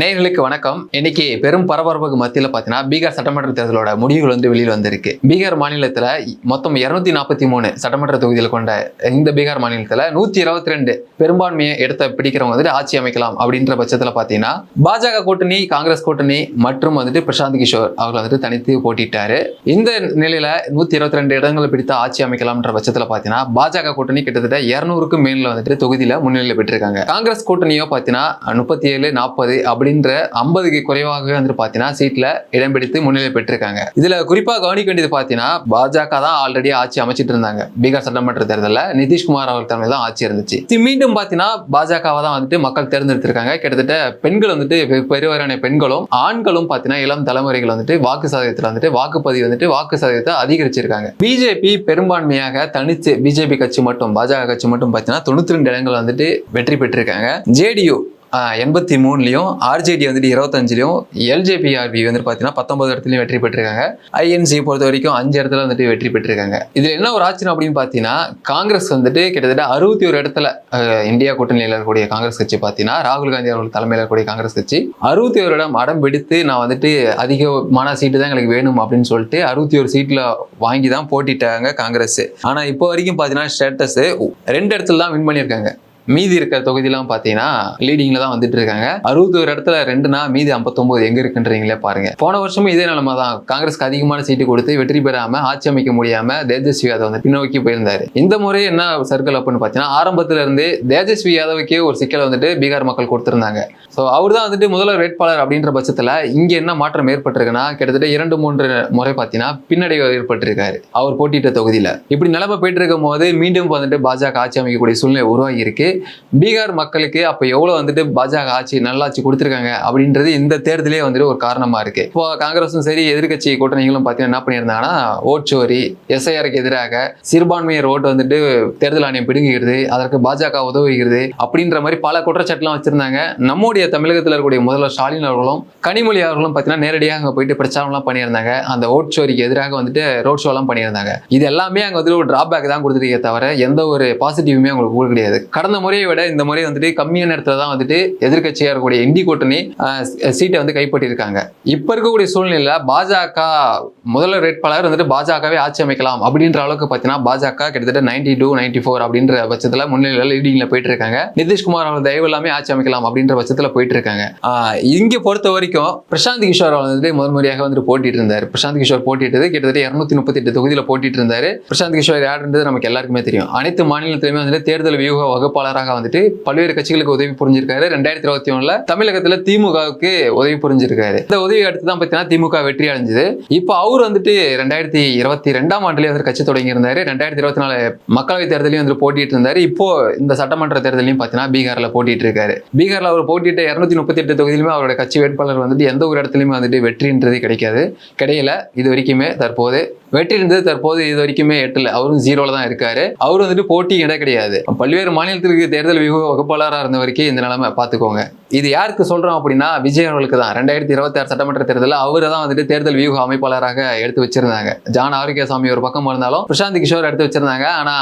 நேர்களுக்கு வணக்கம். இன்னைக்கு பெரும் பரபரப்புக்கு மத்தியில் பார்த்தீங்கன்னா பீகார் சட்டமன்ற தேர்தலோட முடிவுகள் வந்து வெளியில் வந்திருக்கு. பீகார் மாநிலத்தில் மொத்தம் இரநூத்தி நாற்பத்தி மூணு சட்டமன்ற தொகுதியில் கொண்ட இந்த பீகார் மாநிலத்தில் நூற்றி இருபத்தி ரெண்டு பெரும்பான்மையை எடுத்த பிடிக்கிறவங்க வந்துட்டு ஆட்சி அமைக்கலாம் அப்படின்ற பட்சத்தில் பார்த்தீங்கன்னா பாஜக கூட்டணி காங்கிரஸ் கூட்டணி மற்றும் வந்துட்டு பிரசாந்த் கிஷோர் அவர்கள் வந்துட்டு தனித்து போட்டிட்டாரு. இந்த நிலையில் நூற்றி இருபத்தி ரெண்டு இடங்களை பிடித்த ஆட்சி அமைக்கலாம்ன்ற பட்சத்தில் பார்த்தீங்கன்னா பாஜக கூட்டணி கிட்டத்தட்ட இரநூறுக்கும் மேல வந்துட்டு தொகுதியில் முன்னிலை பெற்றிருக்காங்க. காங்கிரஸ் கூட்டணியோ பார்த்தீங்கன்னா முப்பத்தி ஏழு நாற்பது அப்படின்ற ஐம்பதுக்கு குறைவாகவே வந்துட்டு பார்த்தீங்கன்னா சீட்டில் இடம் பிடித்து முன்னிலை பெற்றிருக்காங்க. இதில் குறிப்பாக கவனிக்க வேண்டியது பார்த்தீங்கன்னா பாஜக தான் ஆல்ரெடி ஆட்சி அமைச்சிட்டு இருந்தாங்க. பீகார் சட்டமன்ற தேர்தலில் நிதிஷ்குமார் அவர் தலைமையில் தான் ஆட்சி இருந்துச்சு. இது மீண்டும் பார்த்தீங்கன்னா பாஜகவை தான் வந்துட்டு மக்கள் தேர்ந்தெடுத்திருக்காங்க. கிட்டத்தட்ட பெண்கள் வந்துட்டு பெ- பெருவாரியான பெண்களும் ஆண்களும் பார்த்தீங்கன்னா இளம் தலைமுறைகள் வந்துட்டு வாக்கு சதவீதத்தில் வந்துட்டு வாக்குப்பதிவு வந்துட்டு வாக்கு சதவீதத்தை அதிகரிச்சிருக்காங்க. பிஜேபி பெரும்பான்மையாக தனித்து பிஜேபி கட்சி மட்டும் பாஜக கட்சி மட்டும் பார்த்தீங்கன்னா தொண்ணூத்தி ரெண்டு இடங்கள் வந்துட்டு வெற்றி பெற்றிருக்காங்க. ஜேடியு எண்பத்தி மூணுலையும் ஆர்ஜேடி வந்துட்டு இருபத்தஞ்சிலையும் எல்ஜேபிஆர்பி வந்துட்டு பார்த்தீங்கன்னா பத்தொன்பது இடத்துலையும் வெற்றி பெற்றிருக்காங்க. ஐஎன்சி பொறுத்த வரைக்கும் அஞ்சு இடத்துல வந்துட்டு வெற்றி பெற்றிருக்காங்க. இதில் என்ன ஒரு ஆச்சரியம் அப்படின்னு பார்த்தீங்கன்னா காங்கிரஸ் வந்துட்டு கிட்டத்தட்ட அறுபத்தி ஒரு இடத்துல இந்தியா கூட்டணியில் இருக்கக்கூடிய காங்கிரஸ் கட்சி பார்த்தீங்கன்னா ராகுல் காந்தி அவர்கள் தலைமையில் இருக்கக்கூடிய காங்கிரஸ் கட்சி அறுபத்தி ஒரு இடம் அடம் பிடித்து நான் வந்துட்டு அதிகமான சீட்டு தான் எங்களுக்கு வேணும் அப்படின்னு சொல்லிட்டு அறுபத்தி ஒரு சீட்டில் வாங்கி தான் போட்டிட்டாங்க காங்கிரஸ். ஆனால் இப்போ வரைக்கும் பார்த்தீங்கன்னா ஸ்டேட்டஸ் ரெண்டு இடத்துல தான் வின் பண்ணியிருக்காங்க. மீதி இருக்கிற தொகுதியெல்லாம் பார்த்தீங்கன்னா லீடிங்ல தான் வந்துட்டு இருக்காங்க. அறுபத்தி ஒரு இடத்துல ரெண்டுனா மீதி ஐம்பத்தொம்போது எங்க இருக்குன்றீங்களே பாருங்க. போன வருஷமும் இதே நிலைமை தான். காங்கிரஸ்க்கு அதிகமான சீட்டு கொடுத்து வெற்றி பெறாம ஆட்சி அமைக்க முடியாம தேஜஸ்வி யாதவ் வந்து பின்னோக்கி போயிருந்தாரு. இந்த முறை என்ன சர்க்கிள் அப்படின்னு பார்த்தீங்கன்னா ஆரம்பத்துல இருந்தே தேஜஸ்வி யாதவுக்கே ஒரு சிக்கலை வந்துட்டு பீகார் மக்கள் கொடுத்திருந்தாங்க. ஸோ அவர் தான் வந்துட்டு முதல்வர் வேட்பாளர் அப்படின்ற பட்சத்தில் இங்கே என்ன மாற்றம் ஏற்பட்டிருக்குன்னா கிட்டத்தட்ட இரண்டு மூன்று முறை பார்த்தீங்கன்னா பின்னடைவு ஏற்பட்டிருக்காரு அவர் போட்டியிட்ட தொகுதியில். இப்படி நிலைமை போயிட்டு இருக்கும் போது மீண்டும் வந்துட்டு பாஜக ஆட்சி அமைக்கக்கூடிய சூழ்நிலை உருவாகி இருக்கு. பீகார் மக்களுக்கு அப்போ எவ்வளவு வந்துட்டு பாஜக ஆட்சி நல்லாட்சி கொடுத்துருக்காங்க அப்படின்றது இந்த தேர்தலே வந்துட்டு ஒரு காரணமா இருக்கு. இப்போ காங்கிரஸும் சரி எதிர்கட்சி கூட்டணிகளும் பார்த்தீங்கன்னா என்ன பண்ணியிருந்தாங்கன்னா ஓட்சோரி எஸ்ஐஆருக்கு எதிராக சிறுபான்மையர் ஓட்டு வந்துட்டு தேர்தல் ஆணையம் பிடுங்குகிறது அதற்கு பாஜக உதவுகிறது அப்படின்ற மாதிரி பல குற்றச்சாட்டுலாம் வச்சுருந்தாங்க. நம்முடைய தமிழகத்தில் இருக்கக்கூடிய முதல்வர் ஸ்டாலின் அவர்களும் கனிமொழி அவர்களும் பார்த்தீங்கன்னா நேரடியாக அங்கே போயிட்டு பிரச்சாரம்லாம் பண்ணியிருந்தாங்க. அந்த ஓட்சோரிக்கு எதிராக வந்துட்டு ரோட் ஷோலாம் பண்ணியிருந்தாங்க. இது எல்லாமே அங்கே வந்துட்டு ஒரு டிராபேக் தான் கொடுத்துருக்கே தவிர எந்த ஒரு பாசிட்டிவுமே அவங்களுக்கு கிடையாது. கடந்த முறையை விட இந்த முறை வந்துட்டு கம்மியான இடத்துல தான் வந்துட்டு எதிர்க்கட்சியாக இருக்கக்கூடிய இந்தி கூட்டணி சீட்டை வந்து கைப்பற்றியிருக்காங்க. இப்போ இருக்கக்கூடிய சூழ்நிலையில் பாஜக முதல்வர் வேட்பாளர் வந்துட்டு பாஜகவே ஆட்சி அமைக்கலாம் அப்படின்ற அளவுக்கு பார்த்தீங்கன்னா பாஜக கிட்டத்தட்ட நைன்டி டூ நைன்டி ஃபோர் அப்படின்ற பட்சத்தில் முன்னிலையில் லீடிங்கில் போயிட்டு இருக்காங்க நிதிஷ்குமார் அவர்கள் தயவு எல்லாமே ஆட்சி அமைக்கலாம் அப்படின்ற பட்சத்தில் போயிட்டு இருக்காங்க இங்கே பொறுத்த வரைக்கும் பிரசாந்த் கிஷோர் அவர் வந்துட்டு முதல் முறையாக வந்துட்டு போட்டிட்டு இருந்தார். பிரசாந்த் கிஷோர் போட்டிட்டு கிட்டத்தட்ட இரநூத்தி முப்பத்தி எட்டு தொகுதியில் போட்டிட்டு இருந்தார். பிரசாந்த் கிஷோர் யாருன்றது நமக்கு எல்லாருக்குமே தெரியும். அனைத்து மாநிலத்திலுமே வந்துட்டு தேர்தல் வியூக வகுப்பாளராக வந்துட்டு பல்வேறு கட்சிகளுக்கு உதவி புரிஞ்சிருக்காரு. ரெண்டாயிரத்தி இருபத்தி ஒண்ணுல தமிழகத்துல திமுகவுக்கு உதவி புரிஞ்சிருக்காரு. இந்த உதவி அடுத்து தான் பார்த்தீங்கன்னா திமுக வெற்றி அடைஞ்சது. இப்போ அவர் வந்துட்டு ரெண்டாயிரத்தி இருபத்தி ரெண்டாம் ஆண்டுலேயே வந்து கட்சி தொடங்கி இருந்தாரு ரெண்டாயிரத்தி இருபத்தி நாலு மக்களவை தேர்தலையும் வந்து போட்டிட்டு இருந்தாரு இப்போ இந்த சட்டமன்ற தேர்தலையும் பார்த்தீங்கன்னா பீகார்ல போட்டிட்டு இருக்காரு பீகார்ல அவர் போட்டிட்டு இருநூத்தி முப்பத்தி எட்டு தொகுதியிலுமே அவருடைய கட்சி வேட்பாளர் வந்துட்டு எந்த ஒரு இடத்துலையுமே வந்துட்டு வெற்றின்றது கிடைக்காது. கிடையல. இது வரைக்குமே தற்போது வெற்றி இருந்தது தற்போது இது வரைக்குமே எட்டல. அவரும் ஜீரோல தான் இருக்காரு. அவர் வந்துட்டு போட்டி இடம் கிடையாது. பல்வேறு மாநிலத்திற்கு தேர்தல் வியூக வகுப்பாளராக இருந்த வரைக்கும் இந்த நிலைமை பார்த்துக்கோங்க. இது யாருக்கு சொல்றோம் அப்படின்னா விஜய் அவர்களுக்கு தான். ரெண்டாயிரத்தி இருபத்தி ஆறு சட்டமன்ற தேர்தலில் அவரை தான் வந்துட்டு தேர்தல் வியூக அமைப்பாளராக எடுத்து வச்சிருந்தாங்க. ஜான் ஆரோக்கியசாமி ஒரு பக்கம் இருந்தாலும் பிரசாந்த் கிஷோர் எடுத்து வச்சிருந்தாங்க. ஆனா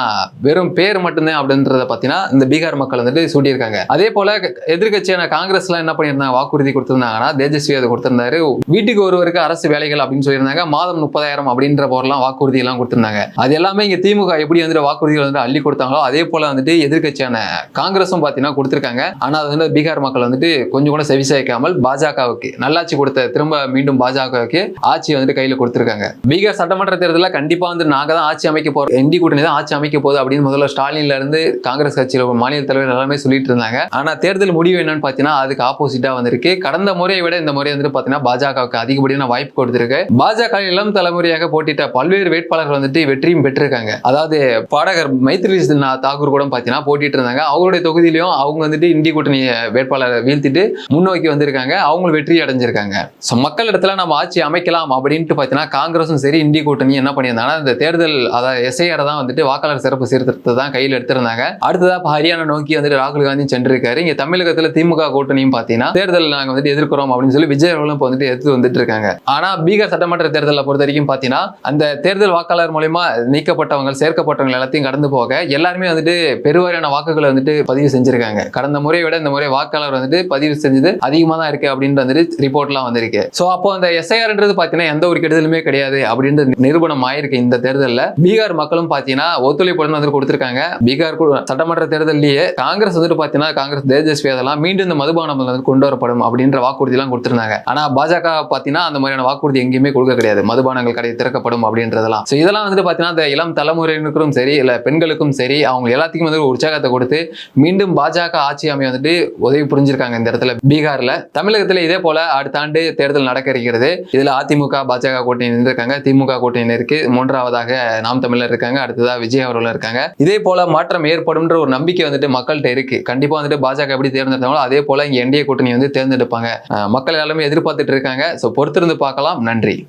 வெறும் பேர் மட்டும்தான் அப்படின்றத பார்த்தீங்கன்னா இந்த பீகார் மக்கள் வந்துட்டு சூட்டியிருக்காங்க. அதே போல எதிர்கட்சியான காங்கிரஸ்லாம் என்ன பண்ணியிருந்தாங்க? வாக்குறுதி கொடுத்திருந்தாங்கன்னா தேஜஸ்வி அதை கொடுத்திருந்தாரு. வீட்டுக்கு ஒருவருக்கு அரசு வேலைகள் அப்படின்னு சொல்லியிருந்தாங்க. மாதம் முப்பதாயிரம் அப்படின்ற அவர்லாம் வாக்குறுதி எல்லாம் கொடுத்திருந்தாங்க. அது எல்லாமே இங்க திமுக எப்படி வந்துட்டு வாக்குறுதிகள் வந்து அள்ளி கொடுத்தாங்களோ அதே போல வந்துட்டு எதிர்கட்சியான காங்கிரஸும் பாத்தீங்கன்னா கொடுத்திருக்காங்க. ஆனா அது வந்து பீகார் மக்கள் வந்துட்டு கொஞ்சம் கூட செவிசாய்க்காமல் பாஜகவுக்கு நல்லாட்சி கொடுத்த திரும்ப மீண்டும் பாஜகவுக்கு ஆட்சி வந்துட்டு கையில கொடுத்திருக்காங்க. பீகார் சட்டமன்ற தேர்தலில் கண்டிப்பா வந்து நாங்க தான் ஆட்சி அமைக்க போறோம். என்டி கூட்டணி தான் ஆட்சி அமைக்க போகுது அப்படின்னு முதல்ல ஸ்டாலின்ல இருந்து காங்கிரஸ் கட்சியில மாநில தலைவர் எல்லாமே சொல்லிட்டு இருந்தாங்க. ஆனா தேர்தல் முடிவு என்னன்னு பாத்தீங்கன்னா அதுக்கு ஆப்போசிட்டா வந்திருக்கு. கடந்த முறையை விட இந்த முறை வந்துட்டு பாத்தீங்கன்னா பாஜகவுக்கு அதிகப்படியான வாய்ப்பு கொடுத்திருக்கு. பாஜக இளம் தலைமுறையாக போட்டிட்ட பல்வேறு வேட்பாளர்கள் வந்துட்டு வெற்றியும் பெற்றிருக்காங்க. அதாவது பாடகர் மைத்ரி தாக்கூர் கூட பார்த்தீங்கன்னா போட்டிட்டு இருந்தாங்க. அவருடைய தொகுதியிலையும் அவங்க வந்துட்டு இந்தி கூட்டணி வேட்பாளரை வீழ்த்திட்டு முன்னோக்கி வந்திருக்காங்க. அவங்களும் வெற்றி அடைஞ்சிருக்காங்க. ஸோ மக்கள் இடத்துல நம்ம ஆட்சி அமைக்கலாம் அப்படின்ட்டு பார்த்தீங்கன்னா காங்கிரஸும் சரி இந்திய கூட்டணி என்ன பண்ணியிருந்தாங்கன்னா இந்த தேர்தல் அதாவது எஸ்ஐஆர் தான் வந்துட்டு வாக்காளர் சிறப்பு சீர்திருத்தத்தை தான் கையில் எடுத்திருந்தாங்க. அடுத்ததா இப்போ ஹரியானா நோக்கி வந்துட்டு ராகுல் காந்தி சென்றிருக்காரு. இங்கே தமிழகத்தில் திமுக கூட்டணியும் பார்த்தீங்கன்னா தேர்தல் நாங்கள் வந்துட்டு எதிர்க்கிறோம் அப்படின்னு சொல்லி விஜய் அவர்களும் இப்போ வந்துட்டு எடுத்து வந்துட்டு இருக்காங்க. ஆனால் பீகார் சட்டமன்ற தேர்தலை பொறுத்த வரைக்கும் பார்த்தீங்கன்னா அந்த தேர்தல் வாக்காளர் மூலயமா நீக்கப்பட்டவங்க சேர்க்கப்பட்டவங்க எல்லாத்தையும் கடந்து போக எல்லாருமே வந்துட்டு பெருவாரியான வாக்குகளை வந்துட்டு பதிவு செஞ்சிருக்காங்க. கடந்த முறையை விட இந்த முறை வாக்காளர் வந்துட்டு பதிவு செஞ்சது அதிகமாக தான் இருக்கு அப்படின்ற வந்துட்டு ரிப்போர்ட்லாம் வந்திருக்கு. ஸோ அப்போ அந்த எஸ்ஐஆர்ன்றது பார்த்தீங்கன்னா எந்த ஒரு கெடுதலுமே கிடையாது அப்படின்ற நிரூபணம் ஆயிருக்கு இந்த தேர்தலில். பீகார் மக்களும் பார்த்தீங்கன்னா ஒத்துழைப்பு வந்துட்டு கொடுத்துருக்காங்க. பீகார் சட்டமன்ற தேர்தலிலேயே காங்கிரஸ் வந்துட்டு பார்த்தீங்கன்னா காங்கிரஸ் தேஜஸ்வி அதெல்லாம் மீண்டும் இந்த மதுபானம் வந்து கொண்டு வரப்படும் அப்படின்ற வாக்குறுதிலாம் கொடுத்துருந்தாங்க. ஆனால் பாஜக பார்த்தீங்கன்னா அந்த மாதிரியான வாக்குறுதி எங்கேயுமே கொடுக்க கிடையாது. மதுபானங்கள் கடை திறக்கப்படும். அப்படின்றதெல்லாம். ஸோ இதெல்லாம் வந்துட்டு பார்த்தீங்கன்னா இந்த இளம் தலைமுறையினருக்கும் சரி இல்லை பெண்களுக்கும் சரி அவங்க எல்லாத்துக்கும் வந்து ஒரு உற்சாகத்தை கொடுத்து மீண்டும் பாஜக ஆட்சி அமைய வந்துட்டு உதவி புரிஞ்சிருக்காங்க இந்த இடத்துல. பீகாரில் தமிழகத்தில் இதே போல அடுத்த ஆண்டு தேர்தல் நடக்க இருக்கிறது. இதில் அதிமுக பாஜக கூட்டணி இருக்காங்க திமுக கூட்டணி இருக்கு. மூன்றாவதாக நாம் தமிழர் இருக்காங்க. அடுத்ததாக விஜய் அவர்கள் இருக்காங்க. இதே போல மாற்றம் ஏற்படும்ன்ற ஒரு நம்பிக்கை வந்துட்டு மக்கள்கிட்ட இருக்கு. கண்டிப்பா வந்துட்டு பாஜக எப்படி தேர்ந்தெடுத்தாங்களோ அதே போல இங்க என்டிஏ கூட்டணி வந்து தேர்ந்தெடுப்பாங்க. மக்கள் எல்லாமே எதிர்பார்த்துட்டு இருக்காங்க. ஸோ பொறுத்திருந்து பார்க்கலாம். நன்றி.